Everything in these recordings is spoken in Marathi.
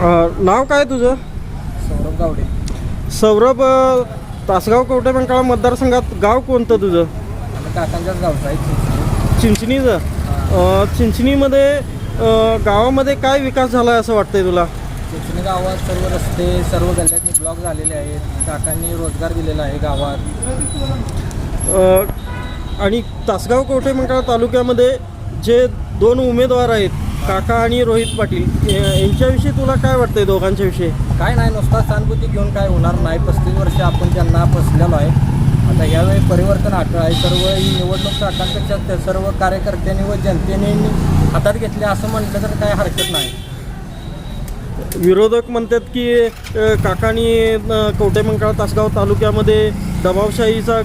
अ, नाव काय तुझं? सौरभ गावडे. सौरभ अ, तासगाव कवठे बंकाळा मतदारसंघात गाव कोणतं तुझं? आम्ही काकांच्याच गावचा आहे चिंचणीचं? अ, चिंचणीमध्ये अ, गावामध्ये काय विकास झाला आहे असं वाटतंय तुला? चिंचणी गावात सर्व रस्ते सर्व गल्ल्यातनी ब्लॉक झालेले आहेत. काकांनी रोजगार दिलेला आहे गावात. अ, आणि तासगाव कवठे बंकाळा तालुक्यामध्ये जे दोन उमेदवार आहेत काका आणि रोहित पाटील या- यांच्याविषयी तुला काय वाटतंय दोघांच्या विषयी? काय नाही नुसता सहानुभूती घेऊन काय होणार नाही. पस्तीस वर्ष आपण त्यांना फसलेलो आहे. आता यावेळी परिवर्तन अटळ आहे. सर्व ही निवडणूक काकांपेक्षा सर्व कार्यकर्त्यांनी व जनतेने हातात घेतले असं म्हटलं तर काय हरकत नाही. विरोधक म्हणतात की काकांनी अ, कवठे मंकाळ तासगाव तालुक्यामध्ये दबावशाहीचा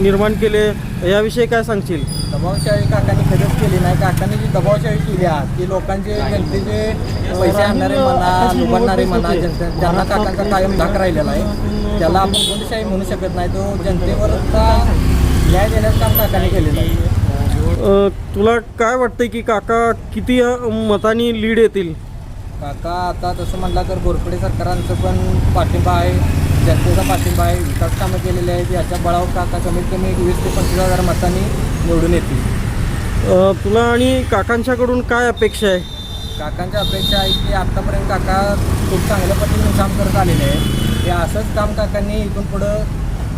निर्माण केले याविषयी काय सांगशील? दबावशाही काकांनी कधीच केली नाही. काकांनी जी दबावशाही केली आहे ती लोकांचे जनतेचे पैसे आणणारे म्हणा लुबाडणारे म्हणा जनते त्यांना काकांचा कायम धाक राहिलेला आहे त्याला आपण गुंडशाही म्हणू शकत नाही. तो जनतेवरचा न्याय देण्याचं काम काकांनी केलेलं आहे. तुला काय वाटतंय की काका किती मतांनी लीड येतील? काका आता तसं म्हटलं तर घोरपडे सरकारांचं पण पाठिंबा आहे. जनतेचा पाठिंबा आहे. विकास कामं केलेले आहेत. याच्या बळावर काका कमीत कमी वीस ते पंचवीस हजार मतांनी निवडून येतील. अ, तुला आणि काकांच्याकडून काय अपेक्षा आहे? काकांच्या अपेक्षा आहे की आत्तापर्यंत काका खूप चांगल्या पद्धतीने काम करत आलेले आहे हे असंच काम काकांनी इथून पुढं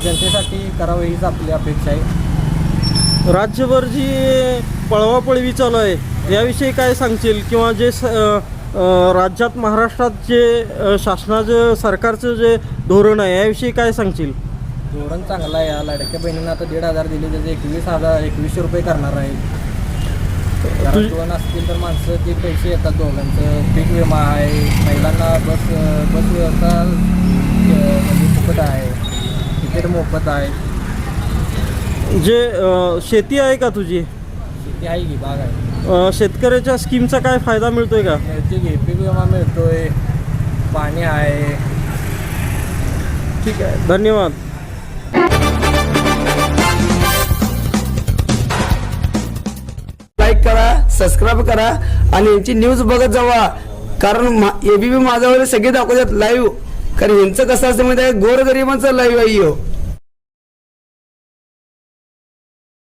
जनतेसाठी करावं हीच आपली अपेक्षा आहे. राज्यभर जी पळवापळवी चालू आहे याविषयी काय सांगशील? किंवा जे स- अ, राज्यात महाराष्ट्रात जे शासनाचं सरकारचं जे धोरण आहे याविषयी काय सांगशील? धोरण चांगलं आहे. या लाडक्या बहिणींना आता दीड हजार दिले त्याचे एकवीस हजार एकवीसशे रुपये करणार आहे. दोन असतील तर माणसं ते पैसे येतात दोघांचं पीक विमा आहे. महिलांना बस बस व्यवस्था अ, म्हणजे मोफत आहे. तिकीट मोफत आहे. जे शेती आहे का तुझी? शेती आहे की बाग आहे. अ, शेतकऱ्याच्या स्कीमचा काय फायदा मिळतोय का? मिळते की पीक विमा मिळतोय. पाणी आहे. ठीक आहे. धन्यवाद. लाईक करा सबस्क्राईब करा आणि यांची न्यूज बघत जावा. कारण एबीपी माझ्यावर सगळे दाखवतात लाईव्ह कारण यांचं कसं असतं माहिती आहे? गोरगरिबांचं लाईव्ह आहे ह्यो.